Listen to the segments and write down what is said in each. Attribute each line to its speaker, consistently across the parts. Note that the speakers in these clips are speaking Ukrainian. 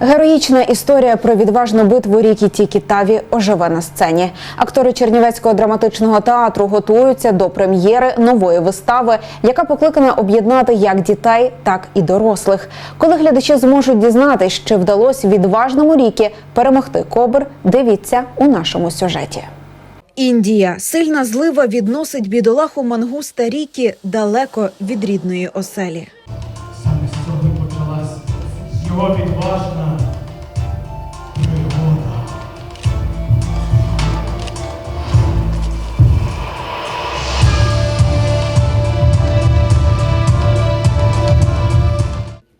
Speaker 1: Героїчна історія про відважну битву ріки Тікі Таві оживе на сцені. Актори Чернівецького драматичного театру готуються до прем'єри нової вистави, яка покликана об'єднати як дітей, так і дорослих. Коли глядачі зможуть дізнатись, чи вдалося відважному ріки перемогти кобр, дивіться у нашому сюжеті. Індія сильна злива відносить бідолаху мангуста ріки далеко від рідної оселі.
Speaker 2: Саме з цього почалась його відважна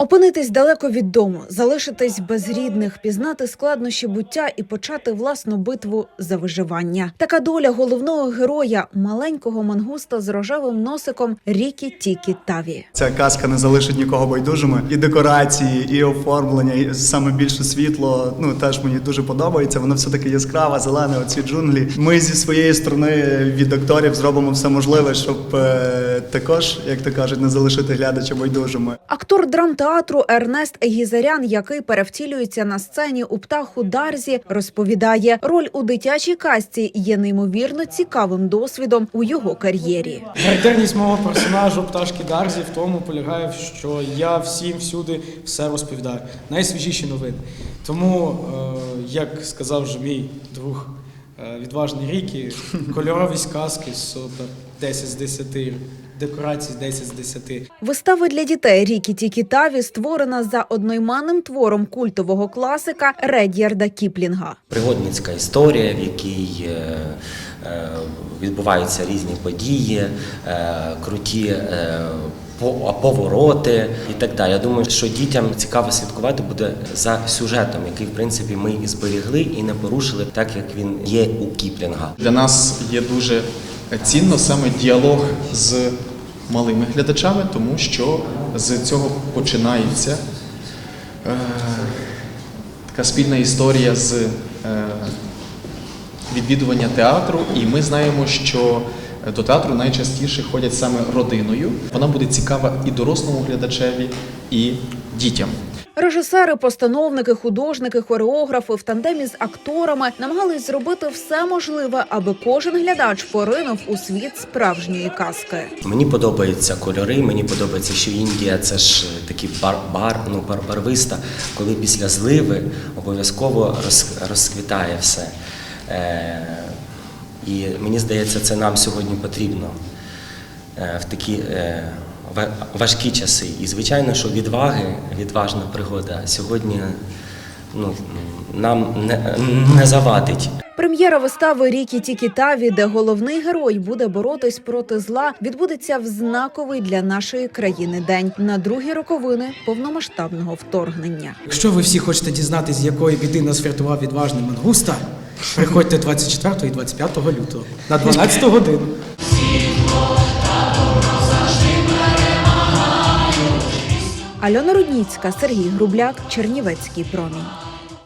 Speaker 1: Опинитись далеко від дому, залишитись без рідних, пізнати складнощі буття і почати власну битву за виживання. Така доля головного героя, маленького мангуста з рожевим носиком Рікі Тікі Таві.
Speaker 3: Ця казка не залишить нікого байдужими. І декорації, і оформлення, і саме більше світло. Ну теж мені дуже подобається. Воно все таки яскраве, зелене, оці джунглі. Ми зі своєї сторони від акторів зробимо все можливе, щоб е, також, як то кажуть, не залишити глядача байдужими.
Speaker 1: Актор драмтеатру Ернест Егізарян, який перевтілюється на сцені у птаху Дарзі, розповідає, роль у дитячій казці є неймовірно цікавим досвідом у його кар'єрі.
Speaker 4: Характерність мого персонажу пташки Дарзі в тому полягає, що я всім всюди все розповідаю. Найсвіжіші новини. Тому, е, як сказав вже мій друг е, відважний Рікі, кольорові сказки супер 10 з 10, декорації 10 з 10.
Speaker 1: Вистава для дітей Рікі Тікі Таві створена за одноіменним твором культового класика Редярда Кіплінга.
Speaker 5: пригодницька історія, в якій е, е, відбуваються різні події, е, круті по- повороти і так далі. Я думаю, що дітям цікаво слідкувати буде за сюжетом, який в принципі ми і зберегли і не порушили, так як він є у Кіплінга.
Speaker 6: Для нас є дуже цінно саме діалог з малими глядачами, тому що з цього починається е, така спільна історія з е, відвідування театру, і ми знаємо, що до театру найчастіше ходять саме родиною. Вона буде цікава і дорослому глядачеві, і дітям.
Speaker 1: Режисери, постановники, художники, хореографи в тандемі з акторами намагались зробити все можливе, аби кожен глядач поринув у світ справжньої казки.
Speaker 5: Мені подобаються кольори, мені подобається, що Індія це ж такий бар, бар ну, бар, барвиста, коли після зливи обов'язково роз, розквітає все. Е, і мені здається, це нам сьогодні потрібно е, в такі е, важкі часи. І звичайно, що відваги, відважна пригода сьогодні ну, нам не, не завадить.
Speaker 1: Прем'єра вистави Рікі Тікі Таві, де головний герой буде боротись проти зла, відбудеться в знаковий для нашої країни день на другі роковини повномасштабного вторгнення.
Speaker 4: Якщо ви всі хочете дізнатися, з якої біди нас врятував відважний мангуста, приходьте 24 і 25 лютого на 12 годину.
Speaker 1: Альона Рудніцька, Сергій Грубляк, Чернівецький промінь.